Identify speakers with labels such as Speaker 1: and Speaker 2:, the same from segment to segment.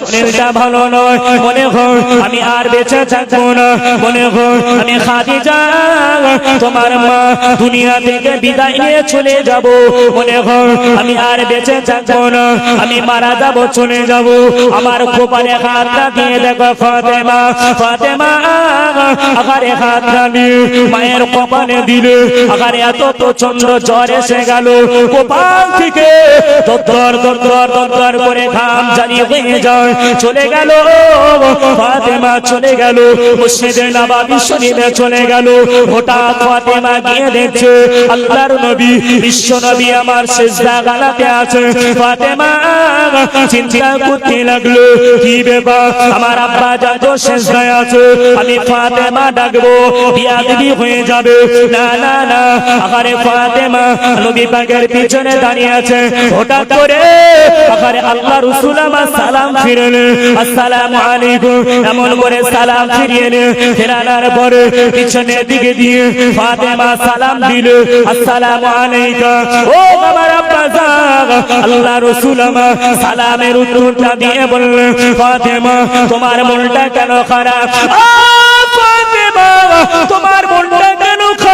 Speaker 1: শরীরটা ভালো নয় মনে হয় আমি আর বেঁচে থাকব না। মনে হয় আমি খাদিজা, তোমার মা দুনিয়া থেকে বিদায় মারা যাব, চলে যাব। আমার খোপারে হাতটা দিয়ে দেখো ফাতেমা। ফাতেমা আগারে হাতটা নিয়ে মায়ের কপালে দিলে। আগারে এত প্রচণ্ড জ্বর এসে গেল। কপাল থেকে দর দর দর দর করে ঘাম জারি হয়ে যায়। চলে গেল। ফাতেমা চলে গেল। মসজিদে নবাবী শরীফে চলে গেল। হঠাৎ ফাতেমা গিয়ে দেখছে, আল্লাহর নবী, বিশ্ব নবী আমার সেজদা গালাতে আছে। ফাতেমা চিন্তা করতে লাগল, কি ব্যাপার? আমার আব্বা যত সেজদায় আছে। আমি ফাতেমা ডাকবো বিয়া দিবি হয়ে যাবে। না না না। আরে ফাতেমা, নবী পাকের পিছনে দাঁড়িয়ে আছে। হঠাৎ করে আরে আল্লাহ রসুল আমার সালাম ফিরেলে আসসালামু আলাইকুম। এমন করে সালাম ফিরিয়ে ফেরানোর পরে পিছনের দিকে দিয়ে ফাতেমা সালাম দিল। আসসালামু আলাইকুম ও আমার আব্বা আল্লাহ রসুল আমার সালামের উত্তরটা দিয়ে বললেন, ফাতেমা, তোমার মনটা কেন খারাপ? ফাতেমা, তোমার মনটা কেন খারাপ?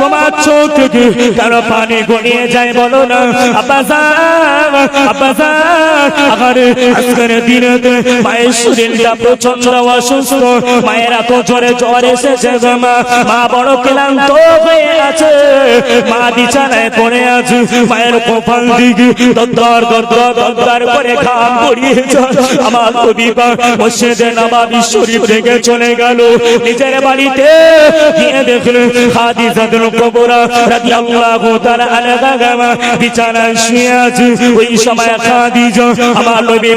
Speaker 1: তোমার চোখ থেকে কেন পানি গড়িয়ে যায়, বলো না এসেছে মা মা পড়ে আছে, মায়ের কপাল দিকে দর দর দর দর করে ঘাম পড়িয়ে যায়, আমার কবিতা মসজিদে থেকে চলে গেল, নিজের বাড়িতে গিয়ে হাদিজাতুল কুবরা রাদিয়াল্লাহু তাআলা আনহা গামা বিছানায় শুয়ে আছে। ওই সময় খাদিজা আমার নবী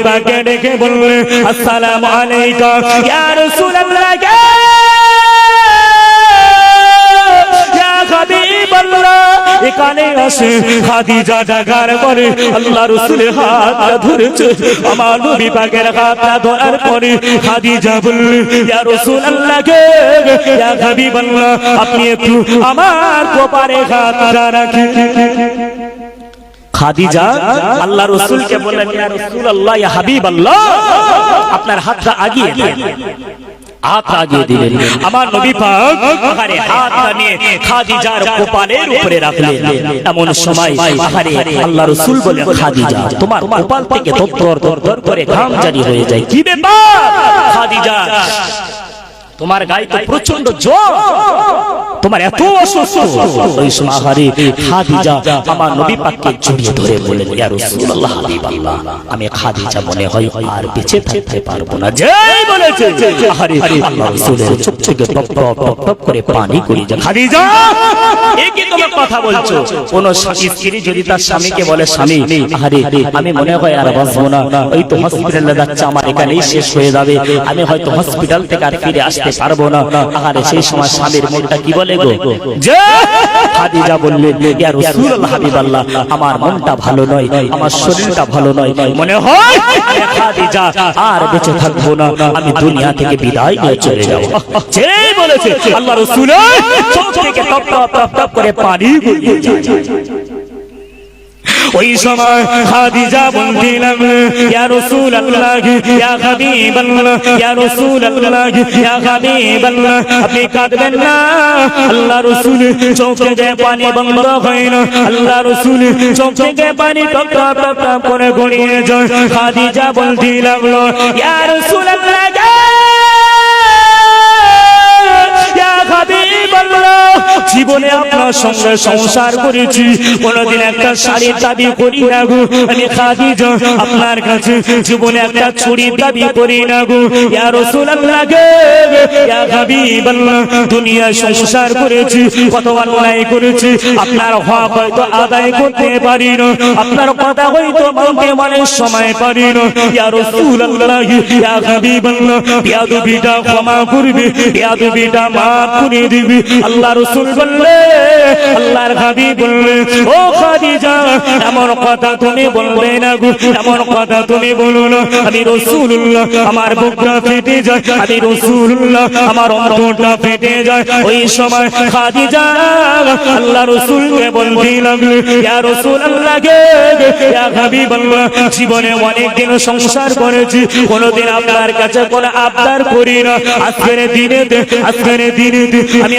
Speaker 1: ডেকে বললেন ইয়া রাসূলুল্লাহ খাদিজা আমার বললে আপনি একটু আমার খাদিজা আল্লাহ রসুল আপনার হাতটা আগিয়ে হাত লাগিয়ে দিলেন। আমার নবী পাক পাহাড়ে হাত নামিয়ে খাদিজার কপালের উপরে রাখলেন। এমন সময় পাহাড়ে আল্লাহ রাসূল বলেন খাদিজা তোমার কপাল থেকে তত্তর দর করে ঘাম জারি হয়ে যায়। কি ব্যাপার? খাদিজা তোমার গায়ে তো প্রচণ্ড জ্বর। তোমার এত অসুস্থ। ওই খাদিজা আমার নবী পাককে জড়িয়ে ধরে বলেন ইয়া রাসূলুল্লাহ, হাবিবাল্লাহ, আমি খাদিজা মনে হয় আর বেঁচে থাকতে পারব না। যেই বলেছে থেকে টপ টপ টপ টপ করে পানি খাদিজা তোমার কথা বলছো? কোন স্ত্রী যদি তার স্বামীকে বলে, স্বামী, আহারে, আমি মনে হয় আর বাঁচবো না। ওই তো হসপিটালে যাচ্ছে, আমার শেষ হয়ে যাবে। আমি হয়তো হসপিটাল থেকে আর ফিরে আসতে পারব না। আহারে, সেই সময় স্বামীর মনটা কি বলে? গো। যে খাদিজা বললেন ইয়া রাসূলুল্লাহ হাবিবাল্লাহ আমার মনটা ভালো নয় আমার শরীরটা ভালো নয় মনে হয় খাদিজা আর বেঁচে থাকব না আমি দুনিয়া থেকে বিদায় নিয়ে চলে যাব। বলেছে আল্লাহ রাসূলের চোখ থেকে টপ টপ টপ টপ করে পানি গড়িয়ে যায়। ওই সময় খাদিজা বলতে লাগল ইয়া রাসূলুল্লাহ, ইয়া হাবিবাল্লাহ, ইয়া রাসূলুল্লাহ, ইয়া হাবিবাল্লাহ, আপনি কাঁদবেন না। আল্লাহ রাসূল, চোখ থেকে পানি বন্ধ হয় না। আল্লাহ রাসূল, চোখ থেকে পানি টপ টপ টপ করে গড়িয়ে যায়। খাদিজা বলতে লাগল ইয়া রাসূলুল্লাহ হাবিবাল্লাহ জীবনে আপনার সঙ্গে সংসার করেছি। কোনদিন একটা শাড়ির দাবি করি না গো। আমি খাদিজা আপনার কাছে জীবনে একটা ছুরির দাবি করি না গো। ইয়া রাসূলুল্লাহ গে, ইয়া হাবিবাল্লাহ দুনিয়া সংসার করেছি, কত অন্যায় করেছি। আপনার হক হয়তো আদায় করতে পারি না। আপনার কথা হয়তো বলতে মানে সময় পারি না। ইয়া রাসূলুল্লাহ ইয়া হাবিবাল্লাহ ইয়া দুবিটা ক্ষমা করবে ইয়া দুবিটা মাফ করে দিবে। আল্লাহ রাসূল বললে, আল্লাহর হাবিব বললে, ও খাদিজা, এমন কথা তুমি বলবে না গো, এমন কথা তুমি বলো না। আমি রসুল্লাহ আমার বুকটা ফেটে যায়। আমি রসুল্লাহ আমার অন্তরটা ফেটে যায়। ওই সময় খাদিজা, আল্লাহ রসুলকে বলতে লাগল, ইয়া রসুল আল্লাহ গে, ইয়া হাবিব আল্লাহ জীবনে অনেক দিন সংসার করেছি। কোনোদিন আপনার কাছে কোনো আবদার করি না। আজকের দিনে আজকের দিনে আমি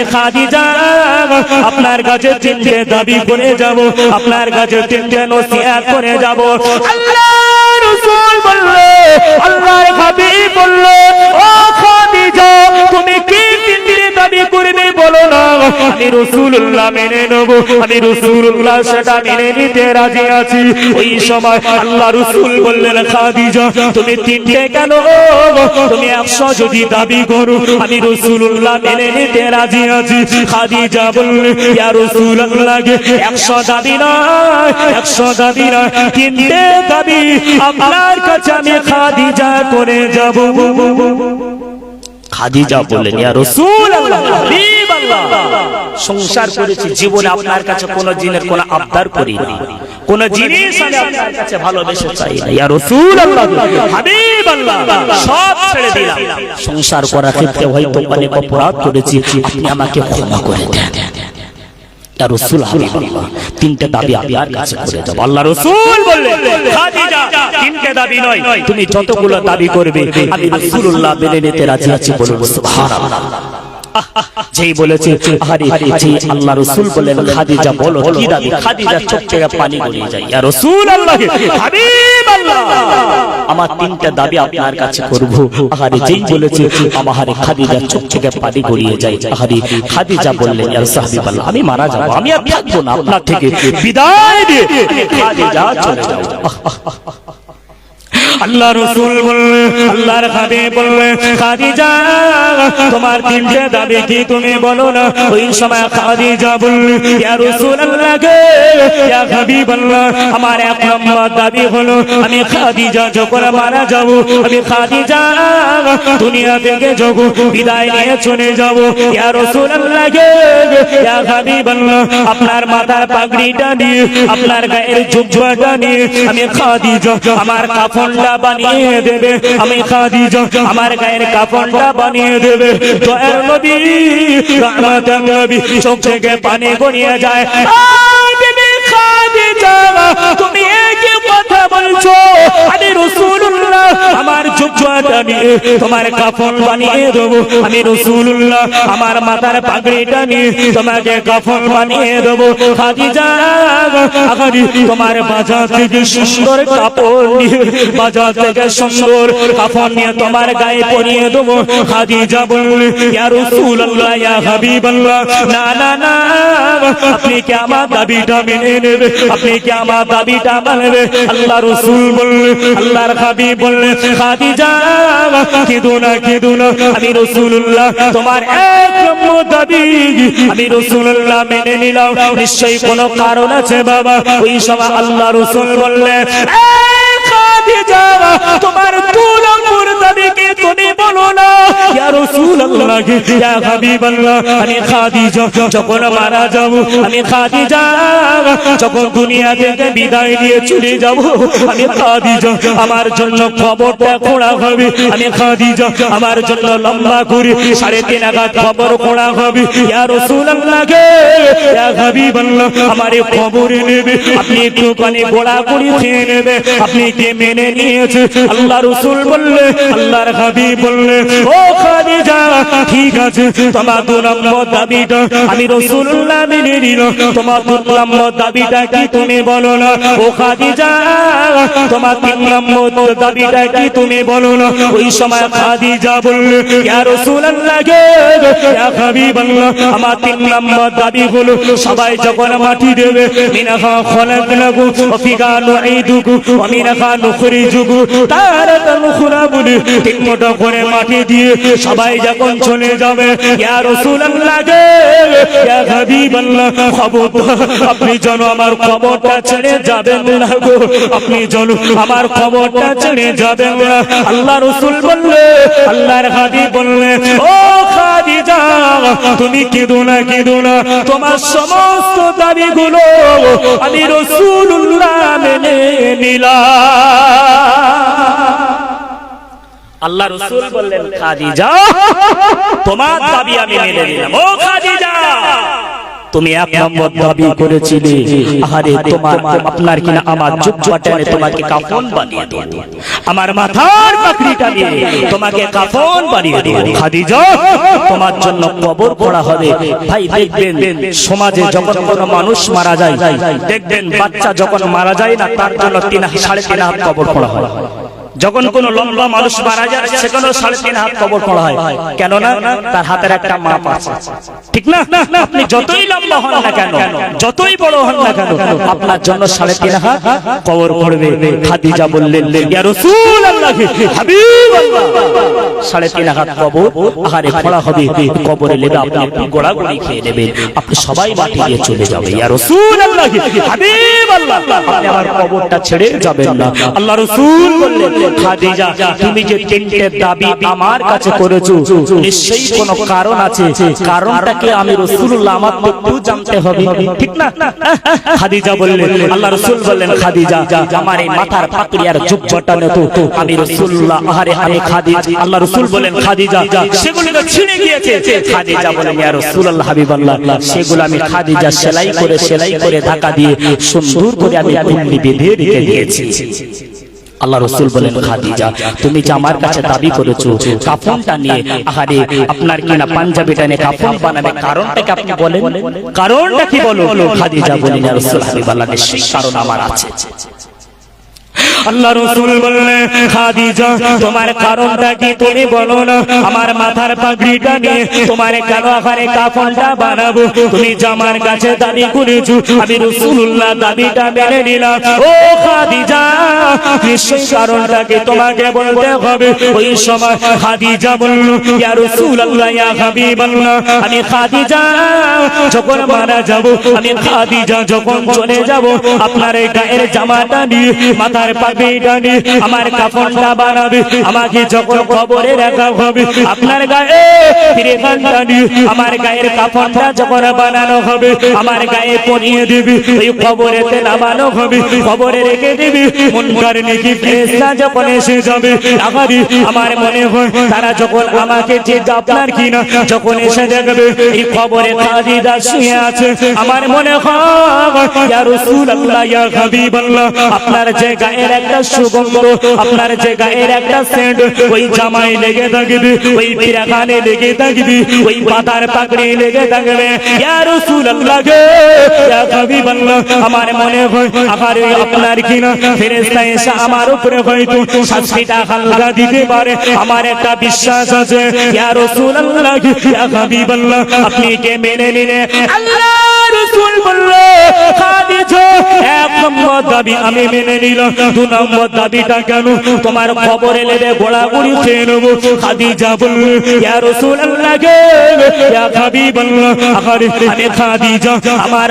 Speaker 1: আপনার কাছে তিনটে দাবি করে যাব, আপনার কাছে তিনটে নসিহত করে যাব। আল্লাহ রাসূল বলল, আল্লাহর হাবিব বলল, ও খাদিজা, তুমি কি তিনটে দাবি করবে বলো না, আমি রসুল্লাহ মেনে নেব। আমি রসুল্লাহ সেটা মেনে নিতে রাজি আছি। ওই সময় আল্লাহ রসুল বললেন, খাদিজা, তুমি তিনটে কেন তুমি একশো যদি দাবি করো, আমি রসুল্লাহ মেনে নিতে রাজি আছি। খাদিজা বললে, ইয়া রসুল্লাহকে একশো দাবি নয়, একশো দাবি নয়, তিনটে দাবি আপনার কাছে আমি খাদিজা করে যাব। খাদিজা বললেন, ইয়া রাসূলুল্লাহ হাবিবাল্লাহ সংসার করেছি, জীবনে আপনার কাছে কোন জিনের কোন আবদার করি কোন জিনিস আমি আপনার কাছে ভালোবেসে চাই না। ইয়া রাসূলুল্লাহ হাবিবাল্লাহ সব ছেড়ে দিলাম। সংসার করার ক্ষেত্রে হয়তো অনেক অপরাধ করেছি, আপনি আমাকে ক্ষমা করে দেন। দাবি আপনার কাছে আল্লাহ দাবি নয়, তুমি যতগুলো দাবি করবে, আমি রাসূলুল্লাহ মেনে নিতে রাজি আছি সুবহানাল্লাহ। যেই বলেছে আরে যে আল্লাহ রসুল বললেন খাদিজা বলো কি দাবি খাদিজা চোখ থেকে পানি গড়িয়ে যায় ইয়া রসুল আল্লাহ হাবিব আল্লাহ আমার তিনটা দাবি আপনার কাছে করব আহারে যেই বলেছে আমার খাদিজা চোখ থেকে পানি গড়িয়ে যায় আহারে খাদিজা বললেন ইয়া সাহাবিব আল্লাহ আমি মারা যাব আমি আর থাকব না আপনার থেকে বিদায় দিয়ে খাদিজা চলে যাও আল্লাহ রসুল বললে, আল্লাহর খাবে বললে, খাদিজা, তোমার তিনটে দাবি কি তুমি বলো না? ওই সময় খাদিজা বললে, ইয়া রসুল আল্লাহ গে, ইয়া হাবিব আমার এক নম্বর দাবি হলো, আমি খাদিজা যখন মারা যাব, আমি খাদিজা, দুনিয়া থেকে যখন বিদায় নিয়ে চলে যাব, ইয়া রসুল আল্লাহ গে, ইয়া হাবিব আপনার মাথার পাগড়িটা নিয়ে, আপনার গায়ের জুব্বাটা নিয়ে, আমি খাদিজা, আমার কাফনটা বানিয়ে দেবে। আমি খাদিজা আমার গায়ের কাফনটা বানিয়ে দেবে। দয়ার নবী রহমতের নবী, চোখ থেকে পানি গড়িয়ে যায়। বিবি তুমি কি কথা বলছো, আমি রাসূলুল্লাহ, আমার নিয়ে তোমার কাফন বানিয়ে দেবো। আমি রাসূলুল্লাহ, আমার মাথার পাগড়িটা নিয়ে তোমাকে কাফন বানিয়ে দেবো। তোমার বাজার থেকে সুন্দর কাপড় নিয়ে, বাজার থেকে সুন্দর কাফন নিয়ে তোমার গায়ে পরিয়ে দেবো। বললে, ইয়া না না না, আপনি আমার দাবিটা মেনে নেবে আপনি আমার দাবিটা মানবে? আল্লাহ রসুল আল্লাহর হাবি না না। আমি রসুল্লাহ তোমার আমি রসুল্লাহ মেনে নিলাম। নিশ্চয়ই কোনো কারণ আছে বাবা। ওই সময় আল্লাহ রসুল বললে "এই খাদিজা তোমার নম্বর দাবিকে তুমি বলো না আমার জন্য লম্বা করে সাড়ে তিন আঘাত খবর খোঁড়া হবে রাসূলুল্লাহ গে হাবিবাল্লাহ, আমারে খবরে নেবে, আপনি একটু গোড়া করে খেয়ে নেবে, আপনি কে মেনে নিয়েছে। আল্লাহ রসুল বললে, আল্লাহর হাবিব বললে, ও খাদিজা, ঠিক আছে, তোমার দু নম্বর দাবিটা আমি রসুল্লাহ মেনে নিল তোমার দু নম্বর দাবিটা কি তুমি বলো না? ও খাদিজা, তোমার তিন নম্বর দাবিটা কি তুমি বলো না? ওই সময় খাদিজা বললে, ইয়া রসুল্লাহ গে, ইয়া হাবিবাল্লাহ আমার তিন নম্বর দাবি হলো সবাই যখন মাটি দেবে, মিনাহা খলাকনাকু ওয়া ফিকা নুঈদুকু ওয়া মিনাহা নুখরিজুকু তারাতান উখরা বলি তিন মোটা করে মাটি দিয়ে সবাই যখন চলে যাবে, ইয়া রাসূলুল্লাহ গে, ইয়া হাবিবাল্লাহ, খবরদার, আপনি যেন আমার খবরটা ছেড়ে যাবেন না গো। আপনি যেন আমার খবরটা ছেড়ে যাবেন না। আল্লাহ রসুল বললে, আল্লাহর হাবিব বললে, ও খাদিজা, তুমি কেঁদো না কেঁদো না। তোমার সমস্ত দাবিগুলো আমি রসুল্লাহ মেনে নিলাম। আল্লাহ রসুল বললেন খাদিজা তোমার দাবি আমি মেনে নিলাম। ও খাদিজা তুমি এক নম্বর দাবি করেছিলে। আহারে, তোমার আপনার কিনা আমার জুব্বাটানে তোমাকে কাফন বানিয়ে দেব। আমার মাথার পাকড়িটা দিয়ে তোমাকে কাফন বানিয়ে দেব। খাদিজা, তোমার জন্য কবর করা হবে। ভাই, দেখবেন সমাজে যখন কোনো মানুষ মারা যায়, দেখবেন বাচ্চা যখন মারা যায় না, তার জন্য তিন, সাড়ে তিন হাত কবর করা হয়। যখন কোন লম্বা মানুষ মারা যায়, সেখানেও সাড়ে তিন হাত কবর করা হয়। কেননা তার হাতের একটা মাপ আছে। ঠিক না? আপনি যতই লম্বা হন না কেন, যতই বড় হন না কেন, আপনার জন্য সাড়ে তিন হাত কবর পড়বে। খাদিজা বললেন, ইয়া রাসূলুল্লাহ, হাবিবাল্লাহ। সাড়ে তিন হাত কবর, আহারে খোলা হবে। কবরে লেবে আপনি একটু গোড়াগড়ি খেয়ে নেবেন। আপনি সবাই মাটি দিয়ে চলে যাবে। ইয়া রাসূলুল্লাহ, হাবিবাল্লাহ। আপনি আমার কবরটা ছেড়ে যাবেন না। আল্লাহ রাসূল বললেন সেগুলো আমি খাদিজা সেলাই করে সেলাই করে ঢাকা দিয়ে সুন্দর করে আমি বেঁধে রেখে দিয়েছি। আল্লাহ রসুল বলেন, খাদিজা, তুমি যে আমার কাছে দাবি করেছ, কাফনটা নিয়ে, আহারে, আপনার কিনা পাঞ্জাবিটা নিয়ে কাফন বানাবে? কারণটাকে আপনি বলেন? কারণটা কি বলো? খাদিজা বলেন রসুল হাবিবাল্লাহ নিশ্চয়ই কারণ আমার আছে। আল্লাহ রসুল বললেন, খাদিজা, তোমার কারণটা কি তুমি বলো না? আমার মাথার পাগড়িটা নিয়ে তোমার আকারে কাফনটা বানাবো? তুমি জামার কাছে দাবি করেছ, আমি রসুল্লাহ দাবিটা মেনে নিলাম। ও খাদিজা, নিশ্চয়ই কারণটাকে তোমাকে বলতে হবে। ওই সময় খাদিজা বলল আমি খাদিজা, যখন মারা যাব, আমি খাদিজা যখন চলে যাব, আপনার গায়ের জামাটা নিয়ে মাথার পাগড়িটা আমার কাফনটা আমাকে যখন কবরে রাখা হবে, আপনার গায়ে ফিরে আমার গায়ের কাফনটা যখন বানানো হবে, আমার গায়ে দিবি নামানো হবে রেখে দিবি, মনকার নাকি ফেরেশতা যখন এসে যাবে আমারই আমার মনে হয় তারা যখন আমাকে যে আপনার যখন এসে দেখবে, এই আছে, আমার মনে হয়, ইয়া রাসূলুল্লাহ, ইয়া হাবিবাল্লাহ, আপনার যে গায়ের একটা সুগন্ধ, আপনার যে গায়ের একটা সেন্ট, ওই জামাই লেগে থাকবে, ওই পিরাখানে লেগে থাকবে, ওই পাতার পাকড়ে লেগে থাকবে। ইয়া রাসূলুল্লাহ গে, ইয়া হাবিবাল্লাহ, আমার মনে হয়, আমার আপনার কিনা ফেরেশতা এসে আমার উপরে হয়তো শাস্তিটা হালকা দিতে পারে। আমার একটা বিশ্বাস আছে, ইয়া রাসূলুল্লাহ ইয়া হাবিবাল্লাহ, আপনি কে মেনে নিলে? আল্লাহ! রাসূল বললে এক নম্বর দাবি আমি মেনে নিলাম। নম্বর দাবিটা কেন? তোমার খেয়ে নেব। খাদিজা বলল, ইয়া গে, ইয়া আমি খাদিজা, আমার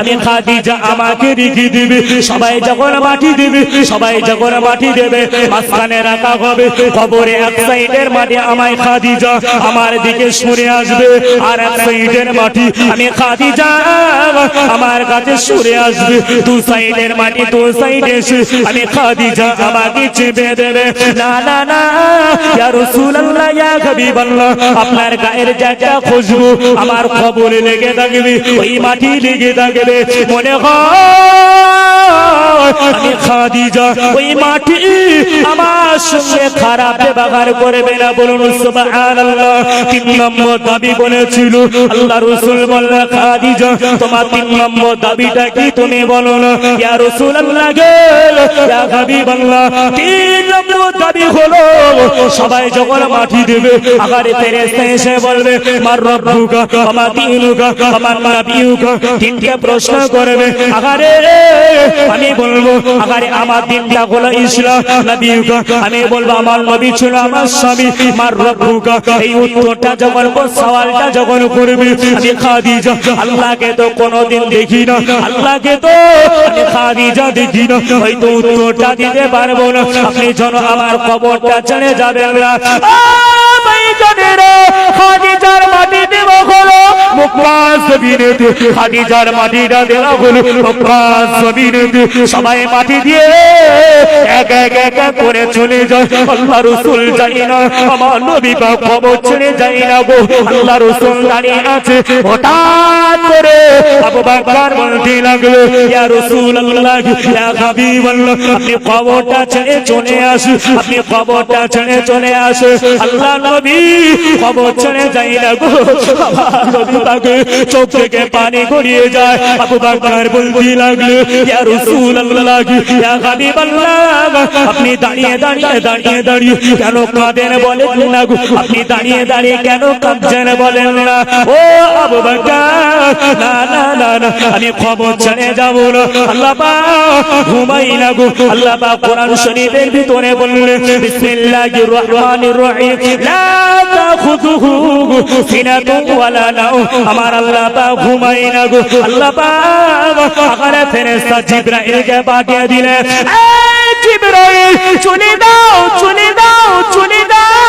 Speaker 1: আমি খাদিজা আমাকে রেখে দিবে। সবাই যখন মাটি দিবে, সবাই যখন মাটি দেবে, মাঝখানে রাখা হবে। খবরে এক সাইডের মাটি আমায় খাদিজা, আমার দিকে সরে আসবে। আর এক সাইডের মাটি আমি খাদিজা, আমার কাছে সরে আসবে। দু সাইডের মাটি দু সাইডে এসে আমি খাদিজা আমাকে চেপে দেবে। না না না আপনার গায়ের জায়গা খুশবু আমার খবরে লেগে থাকবে, ওই মাটি লেগে থাকবে। মনে হয় আমি খাদিজা, ওই মাটি আমার সঙ্গে খারাপ ব্যবহার করবে না বলুন, সুবহানাল্লাহ। তিন নম্বর দাবি বলেছিল, আল্লাহ রাসূল তোমার তিন নম্বর দাবিটা কি তুমি বলো না? ইয়া রাসূলুল্লাহ গে, ইয়া তিন নম্বর দাবি হলো, সবাই যখন মাটি দেবে আগারে ফেরেশতা এসে বলবে আমার তিনটা প্রশ্ন করবে আগারে আমি বলব আগারে আমার দিনটা হলো ইসলাম আমি বলব, আমার নবী ছিল আমার স্বামী, মার রব্বুকা। এই উত্তরটা যখন সওয়ালটা যখন করবে, আমি খাদিজা, আল্লাহকে তো কোনোদিন দেখি না, আল্লাহকে তো আমি খাদিজা দেখি না। হয়তো উত্তরটা দিতে পারব না, আপনি যেন আমার কবরটা জেনে যাবেন না। খাদিজার মাটি দেব হলো মুক্তাজ জমিনেতে খাদিজার মাটিটা দেওয়া হলো মুক্তাজ জমিনেতে সবাই মাটি দিয়ে এক এক এক করে চলে যায়। আল্লাহ রসুল জানি না, আমার নবী বা খবর ছেড়ে যাই না গো। আল্লাহ রসুল দাঁড়িয়ে আছে, হঠাৎ করে আবু বাকর বলতে লাগল, ইয়া রসুল আল্লাহ ইয়া হাবিবাল্লাহ, আপনি খবরটা ছেড়ে চলে আসুন আপনি খবরটা ছেড়ে চলে আসুন আল্লাহ নবী খবর ছেড়ে যাই না গো। নবী তাকে চোখ থেকে পানি গড়িয়ে যায়। আবু বাকর বলতে লাগল, ইয়া রসুল আল্লাহ ইয়া হাবিবাল্লাহ, আপনি দাঁড়িয়ে দাঁড়িয়ে দাঁড়িয়ে দাঁড়িয়ে কেন কাঁদেন বলেন না আপনি দাঁড়িয়ে দাঁড়িয়ে কেন কাঁদছেন বলেন না? ও আবু বকর, না না না না, আমি খবর ছেড়ে যাব না। আল্লাহ পাক ঘুমাই না গো। আল্লাহ পাক কোরআন শরীফের ভিতরে বললেন বিসমিল্লাহির রহমানির রহিম, লা তাখুযুহু সিনাতুন ওয়ালা নাও আমার আল্লাহ পাক ঘুমাই না গো। আল্লাহ পাক আগারে ফেরেশতা জিবরাইলকে পাঠিয়ে দিলে। জিবরাইল চলে দাও চলে দাও চলে দাও।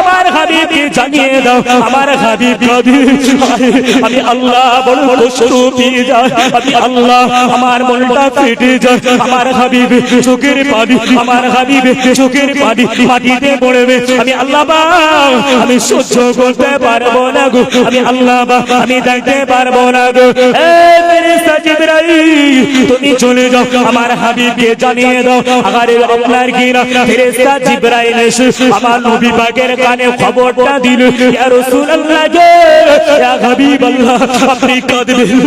Speaker 1: আমার হাবিবকে জানিয়ে দাও আমার হাবিব নবী আমি আল্লাহ বড় কষ্ট পেয়ে যায়। আমি আল্লাহ আমার মনটা ফেটে যায়। আমার হাবিব চোখের পানি আমার হাবিব চোখের পানি মাটিতে পড়বে আমি আল্লাহ বা আমি সহ্য করতে পারব না গো। আমি আল্লাহ বা আমি দেখতে পারব না গো। এ ফেরেশতা জিবরাইল তুমি চলে যাও। আমার হাবিবকে জানিয়ে দাও। আগারে আপনার কিনা ফেরেশতা জিবরাইল এসে আমার নবী পাকের কানে খবরটা দিল। ইয়া রাসূলুল্লাহ গো ইয়া হাবিবাল্লাহ আপনি কাঁদবেন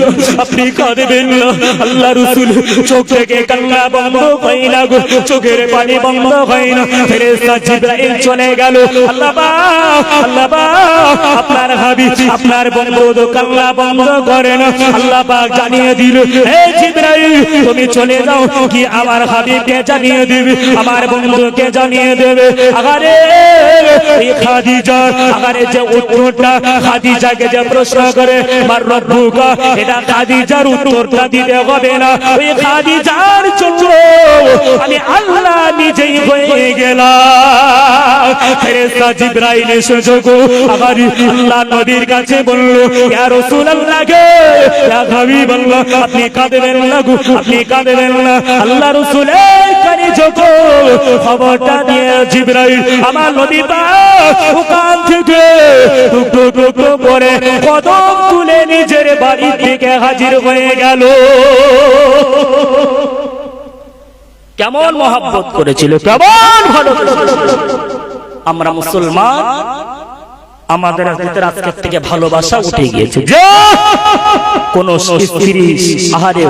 Speaker 1: আপনি কাঁদবেন না। আল্লাহ রাসূল চোখ থেকে কান্না বন্ধ হয় না গো। চোখের পানি বন্ধ হয় না। ফেরেশতা জিবরাইল চলে গেল। আল্লাহ পাক আল্লাহ পাক। আপনার হাবিব আপনার বন্ধু কান্না বন্ধ করে না আল্লাহ পাক জানিয়ে দিল, হে তুমি চলে যাও, কি আমার হাবিবকে জানিয়ে দিবে, আমার বন্ধুকে জানিয়ে দেবে। এই খাদিজা, আগারে যে উত্তরটা খাদিজাকে যে প্রশ্ন করে, মার রব্বুকা, এটা খাদিজার উত্তরটা দিতে হবে না। ওই খাদিজার জন্য আমি আল্লাহ নিজেই হয়ে গেলাম। ফেরেশতা এসে আল্লাহ নবীর কাছে বলল, ইয়া রাসূলুল্লাহ গে, ইয়া হাবিবাল্লাহ, আপনি কাঁদবেন না গো, আপনি কাঁদবেন না। আল্লাহ রাসূলের কানে যোগো খবরটা দিয়ে জিবরাইল আমার নবী পাক ওখান থেকে টুকরো টুকরো করে কদম তুলে নিজের বাড়ি থেকে হাজির হয়ে গেল। কেমন মহাব্বত করেছিল, কেমন ভালো আমরা মুসলমান আমাদের ভিতরে আজকের থেকে ভালোবাসা উঠে গিয়েছে। কোন স্ত্রী আহারে